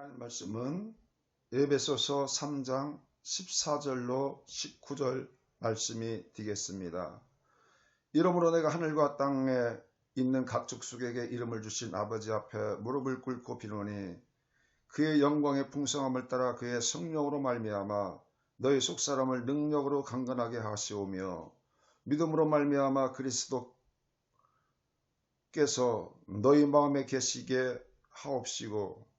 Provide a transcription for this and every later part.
하나님 말씀은 에베소서 3장 14절로 19절 말씀이 되겠습니다. 이러므로 내가 하늘과 땅에 있는 각 족속에게 이름을 주신 아버지 앞에 무릎을 꿇고 비노니 그의 영광의 풍성함을 따라 그의 성령으로 말미암아 너희 속사람을 능력으로 강건하게 하시오며 믿음으로 말미암아 그리스도께서 너희 마음에 계시게 하옵시고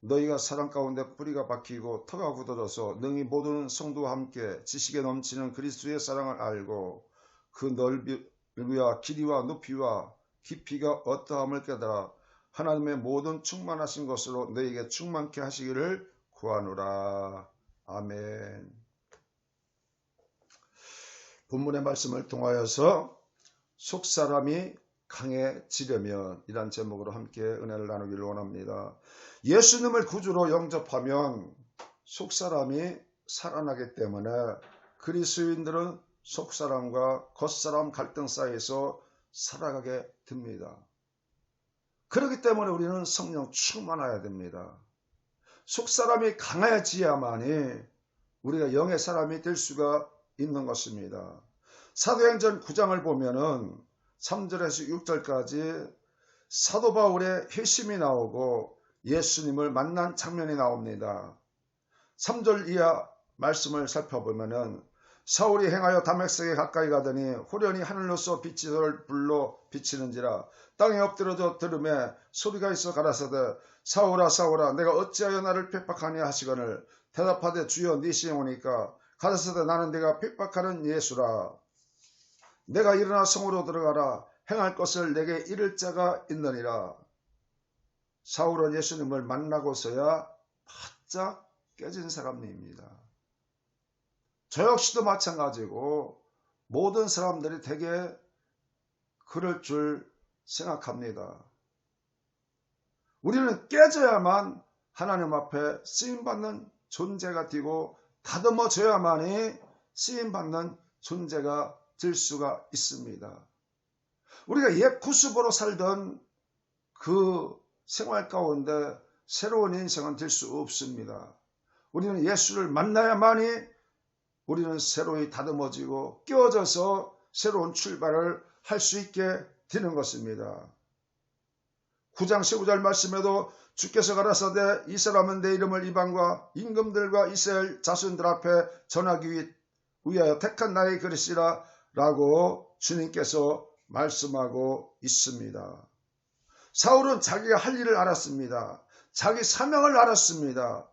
너희가 사랑 가운데 뿌리가 박히고 터가 굳어져서 능히 모든 성도와 함께 지식에 넘치는 그리스도의 사랑을 알고 그 넓이와 길이와 높이와 깊이가 어떠함을 깨달아 하나님의 모든 충만하신 것으로 너에게 충만케 하시기를 구하노라. 아멘. 본문의 말씀을 통하여서 속사람이 강해지려면 이란 제목으로 함께 은혜를 나누기를 원합니다. 예수님을 구주로 영접하면 속사람이 살아나기 때문에 그리스인들은 속사람과 겉사람 갈등 사이에서 살아가게 됩니다. 그렇기 때문에 우리는 성령 충만해야 됩니다. 속사람이 강해지야만이 우리가 영의 사람이 될 수가 있는 것입니다. 사도행전 9장을 보면은 3절에서 6절까지 사도 바울의 회심이 나오고 예수님을 만난 장면이 나옵니다. 3절 이하 말씀을 살펴보면은 사울이 행하여 다맥색에 가까이 가더니 호련히 하늘로서 를 불러 비치는지라 땅에 엎드려져 들음에 소리가 있어 가라사대 사울아 사울아 내가 어찌하여 나를 핍박하냐 하시거늘 대답하되 주여 네 시오니까 가라사대 나는 내가 핍박하는 예수라 내가 일어나 성으로 들어가라 행할 것을 내게 이를 자가 있느니라 사울은 예수님을 만나고서야 바짝 깨진 사람입니다. 저 역시도 마찬가지고 모든 사람들이 대개 그럴 줄 생각합니다. 우리는 깨져야만 하나님 앞에 쓰임받는 존재가 되고 다듬어져야만이 쓰임받는 존재가 될 수가 있습니다. 우리가 옛 구습으로 살던 그 생활 가운데 새로운 인생은 될 수 없습니다. 우리는 예수를 만나야만이 우리는 새로이 다듬어지고 끼워져서 새로운 출발을 할 수 있게 되는 것입니다. 9장 15절 말씀에도 주께서 가라사대 이 사람은 내 이름을 이방과 임금들과 이스라엘 자손들 앞에 전하기 위하여 택한 나의 그릇이라 라고 주님께서 말씀하고 있습니다. 사울은 자기가 할 일을 알았습니다. 자기 사명을 알았습니다.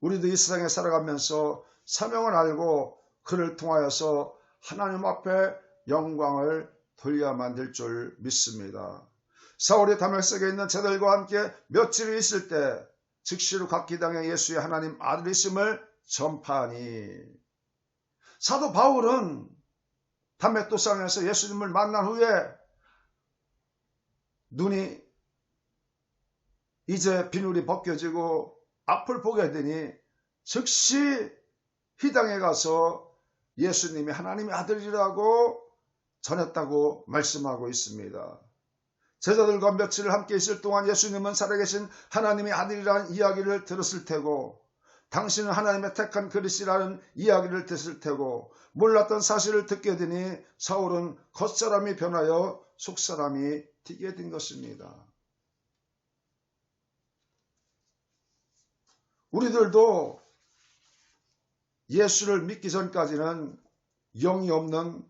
우리도 이 세상에 살아가면서 사명을 알고 그를 통하여서 하나님 앞에 영광을 돌려야만 될 줄 믿습니다. 사울이 다메섹에 있는 제들과 함께 며칠 있을 때 즉시로 각 기당의 예수의 하나님 아들이심을 전파하니 사도 바울은 담메토상에서 예수님을 만난 후에 눈이 이제 비늘이 벗겨지고 앞을 보게 되니 즉시 희당에 가서 예수님이 하나님의 아들이라고 전했다고 말씀하고 있습니다. 제자들과 며칠을 함께 있을 동안 예수님은 살아계신 하나님의 아들이라는 이야기를 들었을 테고 당신은 하나님의 택한 그리스라는 이야기를 듣을 테고 몰랐던 사실을 듣게 되니 사울은 겉사람이 변하여 속사람이 되게 된 것입니다. 우리들도 예수를 믿기 전까지는 영이 없는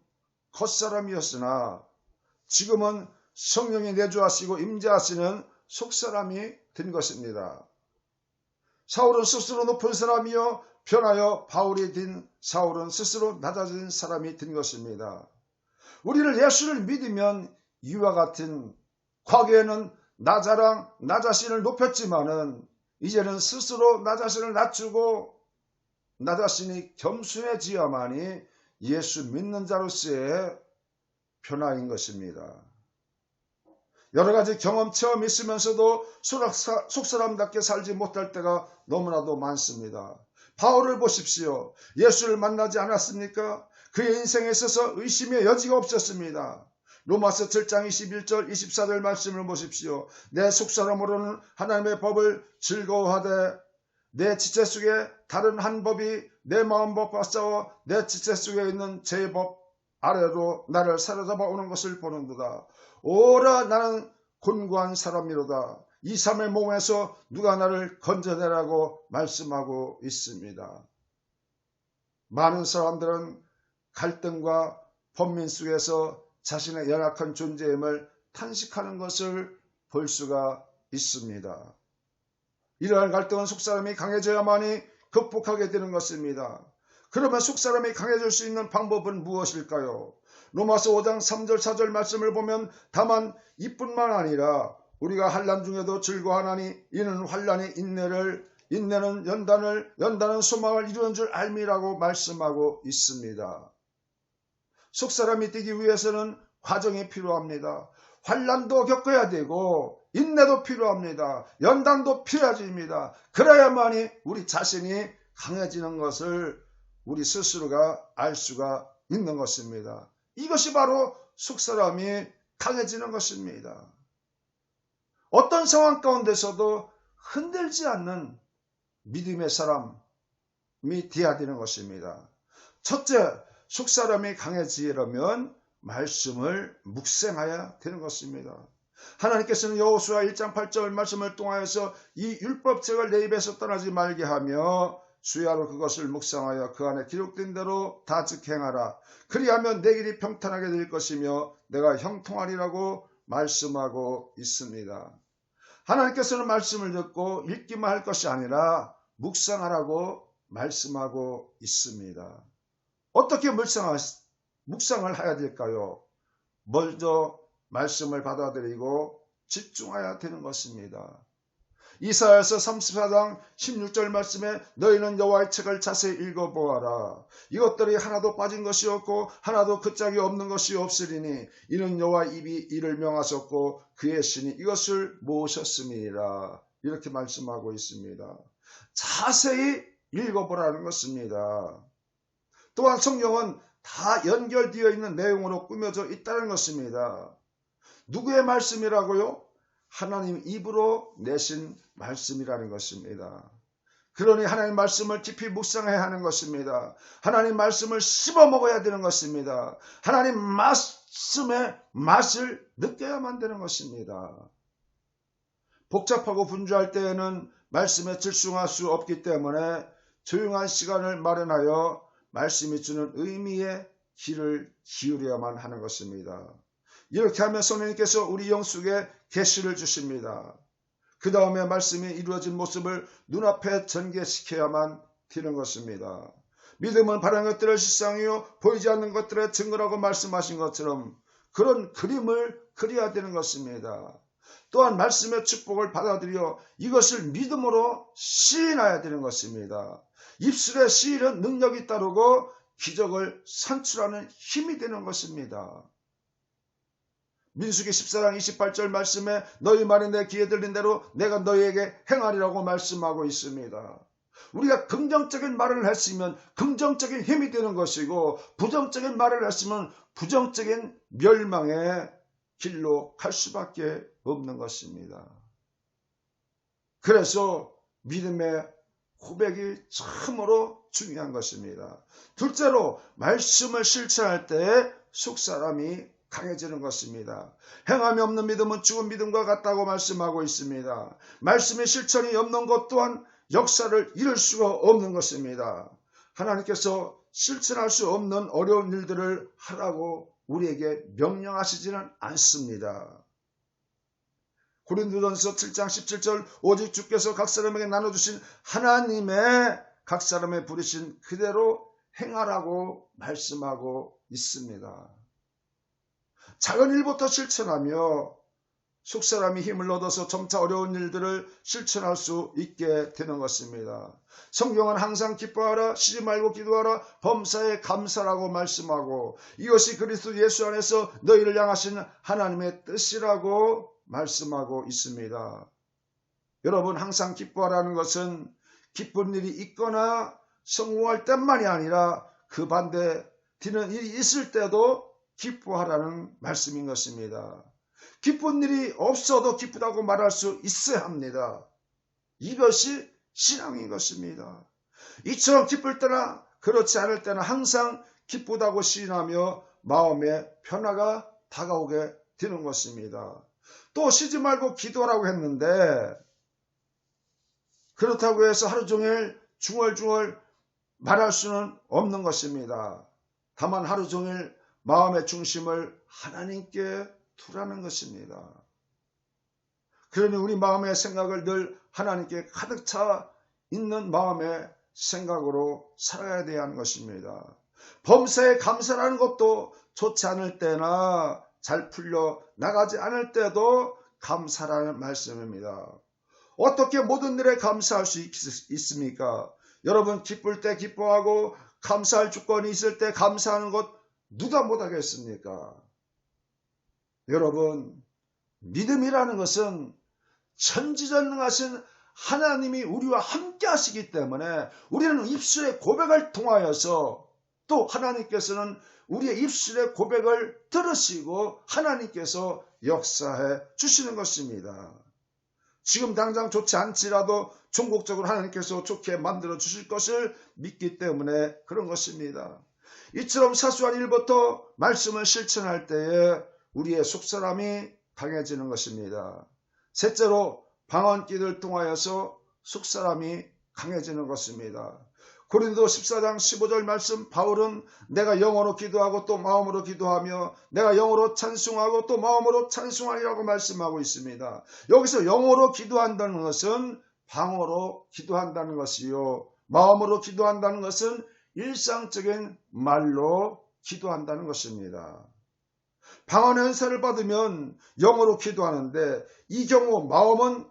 겉사람이었으나 지금은 성령이 내주하시고 임재하시는 속사람이 된 것입니다. 사울은 스스로 높은 사람이요 변하여 바울이 된 사울은 스스로 낮아진 사람이 된 것입니다. 우리를 예수를 믿으면 이와 같은 과거에는 나 자랑, 나 자신을 높였지만은 이제는 스스로 나 자신을 낮추고 나 자신이 겸손해지야만이 예수 믿는 자로서의 변화인 것입니다. 여러 가지 경험, 체험 있으면서도 속사람답게 살지 못할 때가 너무나도 많습니다. 바울을 보십시오. 예수를 만나지 않았습니까? 그의 인생에 있어서 의심의 여지가 없었습니다. 로마서 7장 21절 24절 말씀을 보십시오. 내 속사람으로는 하나님의 법을 즐거워하되 내 지체 속에 다른 한 법이 내 마음법과 싸워 내 지체 속에 있는 제 법 아래로 나를 사로잡아 오는 것을 보는도다. 오라 나는 곤고한 사람이로다. 이 삶의 몸에서 누가 나를 건져내라고 말씀하고 있습니다. 많은 사람들은 갈등과 번민 속에서 자신의 연약한 존재임을 탄식하는 것을 볼 수가 있습니다. 이러한 갈등은 속사람이 강해져야만이 극복하게 되는 것입니다. 그러면 속사람이 강해질 수 있는 방법은 무엇일까요? 로마서 5장 3절 4절 말씀을 보면 다만 이뿐만 아니라 우리가 환란 중에도 즐거워하나니 이는 환란이 인내를 인내는 연단을 연단은 소망을 이루는 줄 알미라고 말씀하고 있습니다. 속사람이 되기 위해서는 과정이 필요합니다. 환란도 겪어야 되고 인내도 필요합니다. 연단도 필요합니다. 그래야만이 우리 자신이 강해지는 것을 우리 스스로가 알 수가 있는 것입니다. 이것이 바로 속사람이 강해지는 것입니다. 어떤 상황 가운데서도 흔들지 않는 믿음의 사람이 되어야 되는 것입니다. 첫째, 속사람이 강해지려면 말씀을 묵생하여야 되는 것입니다. 하나님께서는 여호수아 1장 8절 말씀을 통하여서 이 율법책을 내 입에서 떠나지 말게 하며 수야로 그것을 묵상하여 그 안에 기록된 대로 다 즉 행하라. 그리하면 내 길이 평탄하게 될 것이며 내가 형통하리라고 말씀하고 있습니다. 하나님께서는 말씀을 듣고 읽기만 할 것이 아니라 묵상하라고 말씀하고 있습니다. 어떻게 묵상하, 묵상을 해야 될까요? 먼저 말씀을 받아들이고 집중해야 되는 것입니다. 이사야서 34장 16절 말씀에 너희는 여호와의 책을 자세히 읽어보아라. 이것들이 하나도 빠진 것이 없고 하나도 그 짝이 없는 것이 없으리니 이는 여호와 입이 이를 명하셨고 그의 신이 이것을 모으셨음이라. 이렇게 말씀하고 있습니다. 자세히 읽어보라는 것입니다. 또한 성경은 다 연결되어 있는 내용으로 꾸며져 있다는 것입니다. 누구의 말씀이라고요? 하나님 입으로 내신 말씀이라는 것입니다. 그러니 하나님 말씀을 깊이 묵상해야 하는 것입니다. 하나님 말씀을 씹어 먹어야 되는 것입니다. 하나님 말씀의 맛을 느껴야만 되는 것입니다. 복잡하고 분주할 때에는 말씀에 질중할 수 없기 때문에 조용한 시간을 마련하여 말씀이 주는 의미의 길을 기울여야만 하는 것입니다. 이렇게 하면 성령님께서 우리 영속에 계시를 주십니다. 그 다음에 말씀이 이루어진 모습을 눈앞에 전개시켜야만 되는 것입니다. 믿음은 바른 것들을 실상이요 보이지 않는 것들의 증거라고 말씀하신 것처럼 그런 그림을 그려야 되는 것입니다. 또한 말씀의 축복을 받아들여 이것을 믿음으로 시인해야 되는 것입니다. 입술에 시인은 능력이 따르고 기적을 산출하는 힘이 되는 것입니다. 민수기 14장 28절 말씀에 너희 말이 내 귀에 들린 대로 내가 너희에게 행하리라고 말씀하고 있습니다. 우리가 긍정적인 말을 했으면 긍정적인 힘이 되는 것이고 부정적인 말을 했으면 부정적인 멸망의 길로 갈 수밖에 없는 것입니다. 그래서 믿음의 고백이 참으로 중요한 것입니다. 둘째로 말씀을 실천할 때 속사람이 강해지는 것입니다. 행함이 없는 믿음은 죽은 믿음과 같다고 말씀하고 있습니다. 말씀의 실천이 없는 것 또한 역사를 이룰 수가 없는 것입니다. 하나님께서 실천할 수 없는 어려운 일들을 하라고 우리에게 명령하시지는 않습니다. 고린도전서 7장 17절 오직 주께서 각 사람에게 나눠주신 하나님의 각 사람의 부르신 그대로 행하라고 말씀하고 있습니다. 작은 일부터 실천하며 속사람이 힘을 얻어서 점차 어려운 일들을 실천할 수 있게 되는 것입니다. 성경은 항상 기뻐하라, 쉬지 말고 기도하라, 범사에 감사라고 말씀하고 이것이 그리스도 예수 안에서 너희를 향하신 하나님의 뜻이라고 말씀하고 있습니다. 여러분 항상 기뻐하라는 것은 기쁜 일이 있거나 성공할 때만이 아니라 그 반대 뒤는 일이 있을 때도 기뻐하라는 말씀인 것입니다. 기쁜 일이 없어도 기쁘다고 말할 수 있어야 합니다. 이것이 신앙인 것입니다. 이처럼 기쁠 때나 그렇지 않을 때는 항상 기쁘다고 시인하며 마음의 변화가 다가오게 되는 것입니다. 또 쉬지 말고 기도하라고 했는데 그렇다고 해서 하루 종일 중얼중얼 말할 수는 없는 것입니다. 다만 하루 종일 마음의 중심을 하나님께 두라는 것입니다. 그러니 우리 마음의 생각을 늘 하나님께 가득 차 있는 마음의 생각으로 살아야 하는 것입니다. 범사에 감사하는 것도 좋지 않을 때나 잘 풀려 나가지 않을 때도 감사라는 말씀입니다. 어떻게 모든 일에 감사할 수 있, 습니까 여러분 기쁠 때 기뻐하고 감사할 주권이 있을 때 감사하는 것 누가 못하겠습니까? 여러분 믿음이라는 것은 천지전능하신 하나님이 우리와 함께 하시기 때문에 우리는 입술의 고백을 통하여서 또 하나님께서는 우리의 입술의 고백을 들으시고 하나님께서 역사해 주시는 것입니다. 지금 당장 좋지 않지라도 종국적으로 하나님께서 좋게 만들어 주실 것을 믿기 때문에 그런 것입니다. 이처럼 사소한 일부터 말씀을 실천할 때에 우리의 속사람이 강해지는 것입니다. 셋째로 방언기를 통하여서 속사람이 강해지는 것입니다. 고린도 14장 15절 말씀 바울은 내가 영어로 기도하고 또 마음으로 기도하며 내가 영어로 찬송하고 또 마음으로 찬송하리라고 말씀하고 있습니다. 여기서 영어로 기도한다는 것은 방어로 기도한다는 것이요. 마음으로 기도한다는 것은 일상적인 말로 기도한다는 것입니다. 방언의 은사를 받으면 영어로 기도하는데 이 경우 마음은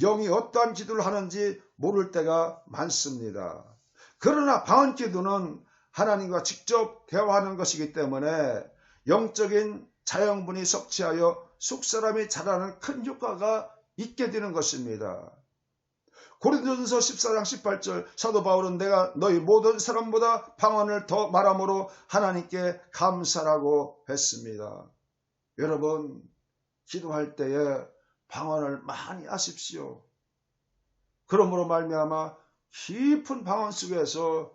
영이 어떠한 기도를 하는지 모를 때가 많습니다. 그러나 방언 기도는 하나님과 직접 대화하는 것이기 때문에 영적인 자영분이 섭취하여 속사람이 자라는 큰 효과가 있게 되는 것입니다. 고린도전서 14장 18절 사도 바울은 내가 너희 모든 사람보다 방언을 더 말함으로 하나님께 감사라고 했습니다. 여러분 기도할 때에 방언을 많이 하십시오. 그러므로 말미암아 깊은 방언 속에서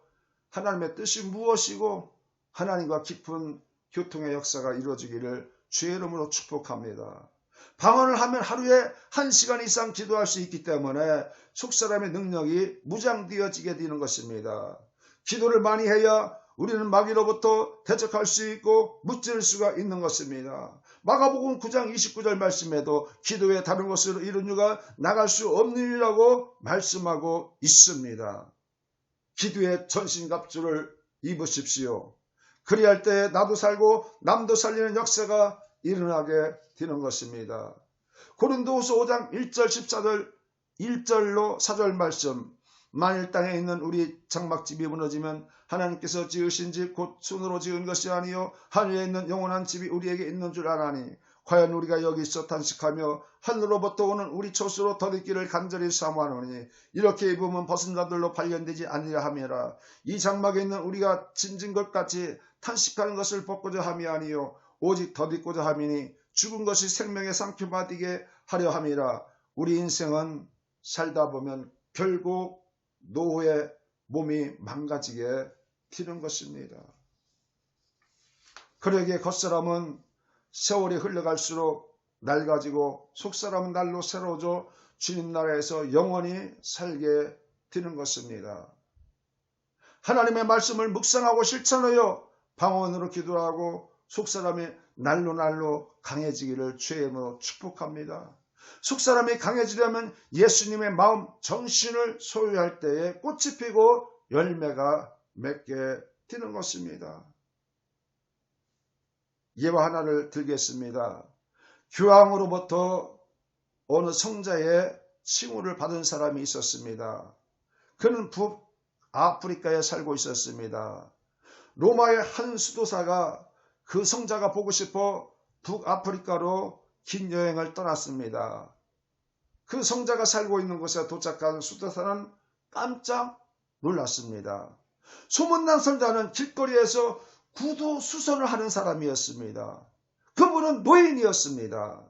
하나님의 뜻이 무엇이고 하나님과 깊은 교통의 역사가 이루어지기를 주의 이름으로 축복합니다. 방언을 하면 하루에 한 시간 이상 기도할 수 있기 때문에 속사람의 능력이 무장되어지게 되는 것입니다. 기도를 많이 해야 우리는 마귀로부터 대적할 수 있고 무찌를 수가 있는 것입니다. 마가복음 9장 29절 말씀에도 기도에 다른 것으로 이룬 유가 나갈 수 없는 일이라고 말씀하고 있습니다. 기도에 전신갑주를 입으십시오. 그리할 때 나도 살고 남도 살리는 역사가 일어나게 되는 것입니다. 고린도후서 5장 1절 14절 1절로 4절 말씀 만일 땅에 있는 우리 장막집이 무너지면 하나님께서 지으신 집 곧 손으로 지은 것이 아니요 하늘에 있는 영원한 집이 우리에게 있는 줄 아나니 과연 우리가 여기 있어 탄식하며 하늘로부터 오는 우리 초수로 더디기를 간절히 사모하노니 이렇게 입으면 벗은 자들로 발견되지 아니라 함이라 이 장막에 있는 우리가 진진 것 같이 탄식하는 것을 벗고자 함이 아니요 오직 더디고자 함이니 죽은 것이 생명에 상표받이게 하려 함이라 우리 인생은 살다 보면 결국 노후에 몸이 망가지게 되는 것입니다. 그러기에 겉사람은 세월이 흘러갈수록 낡아지고 속사람은 날로 새로워져 주님 나라에서 영원히 살게 되는 것입니다. 하나님의 말씀을 묵상하고 실천하여 방언으로 기도하고 속사람이 날로 날로 강해지기를 주의 이름으로 축복합니다. 속사람이 강해지려면 예수님의 마음 정신을 소유할 때에 꽃이 피고 열매가 맺게 되는 것입니다. 예화 하나를 들겠습니다. 교황으로부터 어느 성자의 칭호를 받은 사람이 있었습니다. 그는 북아프리카에 살고 있었습니다. 로마의 한 수도사가 그 성자가 보고 싶어 북아프리카로 긴 여행을 떠났습니다. 그 성자가 살고 있는 곳에 도착한 수도사는 깜짝 놀랐습니다. 소문난 성자는 길거리에서 구두 수선을 하는 사람이었습니다. 그분은 노인이었습니다.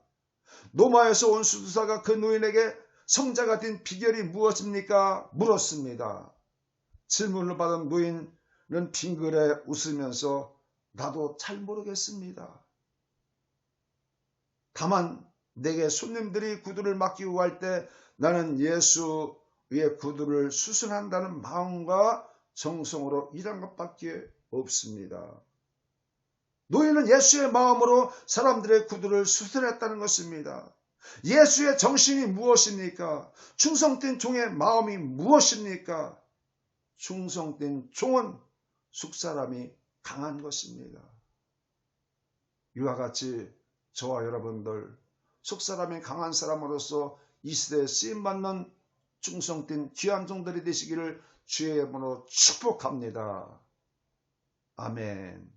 노마에서 온 수도사가 그 노인에게 성자가 된 비결이 무엇입니까? 물었습니다. 질문을 받은 무인은 빙그레 웃으면서 나도 잘 모르겠습니다. 다만 내게 손님들이 구두를 맡기고 갈때 나는 예수의 구두를 수순한다는 마음과 정성으로 일한 것밖에 없습니다. 노예는 예수의 마음으로 사람들의 구두를 수술했다는 것입니다. 예수의 정신이 무엇입니까? 충성된 종의 마음이 무엇입니까? 충성된 종은 숙사람이 강한 것입니다. 이와 같이 저와 여러분들 속사람이 강한 사람으로서 이 시대에 쓰임받는 충성된 귀한 종들이 되시기를 주의 이름으로 축복합니다. 아멘.